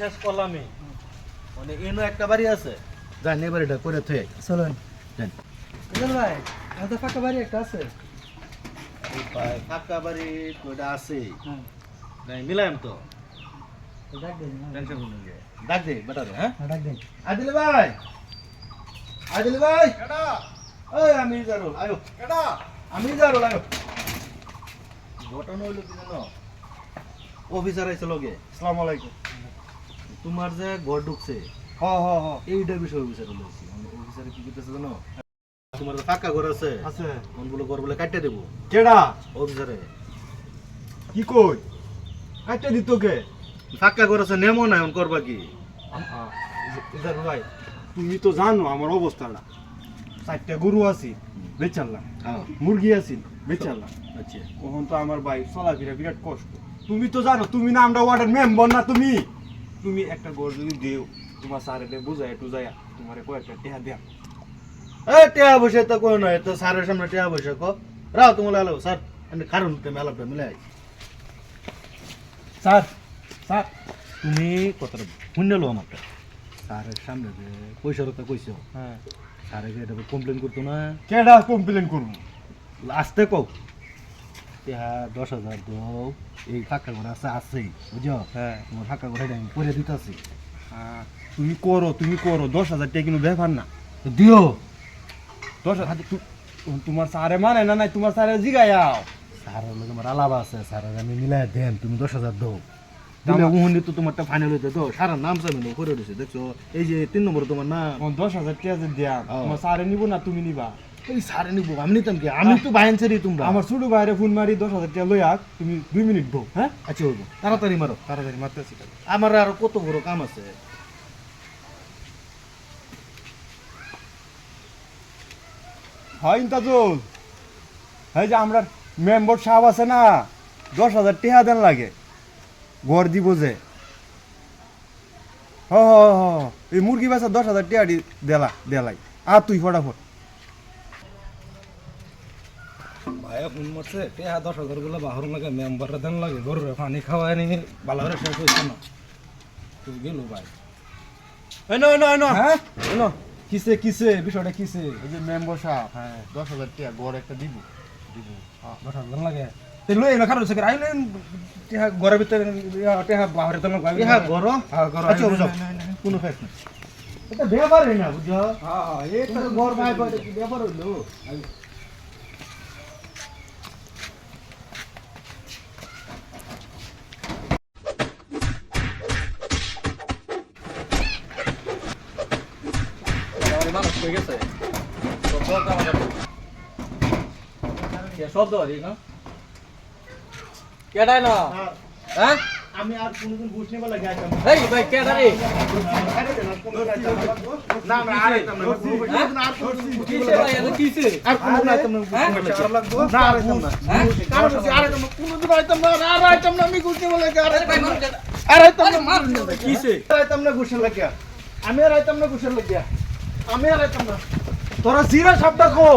শেষ করলামই। মানে এনো একটা বাড়ি আছে? যান এবার এটা করে থে চলুন। যান ভাই আমাদের ফাঁকা বাড়ি একটা আছে। ফাঁকা বাড়ি তো আছে? হ্যাঁ। নাই মিলাম তো। তো ডাক দিন হ্যাঁ। ডাক দে বেটারে হ্যাঁ? ডাক দিন। আদিল ভাই! আদিল ভাই! ওই আমি জারুল আয়ো। আমি জারুল আয়ো। ঘটনা হইল কি জানো? অফিসার আইছে লগে। আসসালামু আলাইকুম। তোমার যে ঘর ঢুকছে হ হ হ। এইটা বিষয় অফিসার অফিসারে কি করতেছে জানো? তোমার যে ফাঁকা ঘর আছে আছে। কোনগুলো ঘর বলে কাটতে দেবো। কেডা? অফিসারে কি কই? কাটতে দিত কে? ফাঁকা ঘর আছে নেমো না এখন করবা কি? ভাই তুমি তো জানো আমার অবস্থাটা। চারটা গরু আছে বেচারলাম হ্যাঁ। মুরগি আছে বেচারলাম আচ্ছা। তখন তো আমার ভাই চলাফেরা বিরাট কষ্ট। তুমি তো জানো তুমি না আমরা ওয়ার্ডের মেম্বার না তুমি। তুমি একটা গরু যদি দেও তোমার স্যারেতে বুঝায় টুজায়া তোমার কয়েকটা টেহা দেয়া। এই টিয়া বসে তো কই নয় তো স্যারের সামনে টিয়া বসে কো রাও তুমি আলো স্যার আমি কারণ তুমি আলাপটা মিলাই। স্যার স্যার তুমি কথাটা শুনে লো আমারটা স্যারের সামনে যে পয়সার কথা কইছো হ্যাঁ। স্যারে এটা কমপ্লেন করতো না। কেডা কমপ্লেন করব? আসতে কও। টিয়া দশ হাজার দাও এই ফাঁকা আছে আছেই হ্যাঁ। তোমার ফাঁকা ঘর এটা আমি করে দিতেছি। তুমি করো তুমি করো দশ হাজার টাকা কিন্তু ব্যাপার না। দিও। দশ হাজার তোমার স্যারে মানে না নাই তোমার স্যারে জিগায়াও। স্যারের লোক আমার আলাপ আছে স্যারের আমি মিলাই দেন তুমি দশ হাজার দাও। উহুনি তো তোমারটা ফাইনাল হইতে তো সারার নাম চামি না করে দিছে দেখছ? এই যে তিন নম্বর তোমার না আমার দশ হাজার টাকা দেয়া। তোমার স্যারে নিব না তুমি নিবা। এই সারে নিবো আমি নিতাম কি? আমি তো বাইন ছেড়ি তোমরা আমার ছোট বাইরে ফোন মারি দশ হাজার টাকা লই আক তুমি দুই মিনিট বউ হ্যাঁ? আচ্ছা হইব তাড়াতাড়ি মারো তাড়াতাড়ি মারতেছি আমার আর কত বড় কাম আছে? হয় ইন্তাজুল। এই যে আমরা মেম্বার সাহেব আছে না দশ হাজার টাকা দেন লাগে। ঘর দিব যে। হ হ হ। এই মুরগি বেচা দশ হাজার দি- দেলা দেলাই। আর তুই ফটাফট। ভাইয়া ফোন মারছে টেহা দশ হাজারগুলো বাহর লাগে মেম্বার দেন লাগে গরুর পানি খাওয়ায় নি ভালো করে শেষ হয়েছে না। তুই গেল ভাই। এই নয় নয় নয় হ্যাঁ? কিসে কিসে বিষয়টা কিসে? এই যে মেম্বার সাহেব হ্যাঁ দশ হাজার টাকা ঘর একটা দিব। দিব। দশ হাজার লাগে। তুই লই না খারাপ হচ্ছে আইলেন টেহা ঘরের ভিতরে টেহা বাহরে তো ইহা গরো হ্যাঁ গরু আচ্ছা বুঝো কোনো ফেস না এটা ব্যাপারই না বুঝো হ্যাঁ হ্যাঁ এই তো ভাই ব্যাপার হইল? আমি আর কোনোদিন লাগে কিসে ভাই এটা কিসে আর আমি বুঝ নিবা লাগে আর ভাই আইতাম না মারুন কিসে আমি আর আইতাম না তোরা জিরা সাপটা কো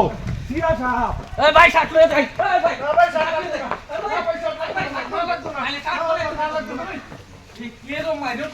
জিরা সাপ। এ ভাই শাক লয়ে যাই এ ভাই না ভাই সারা ঠিক কি রকম মাইরো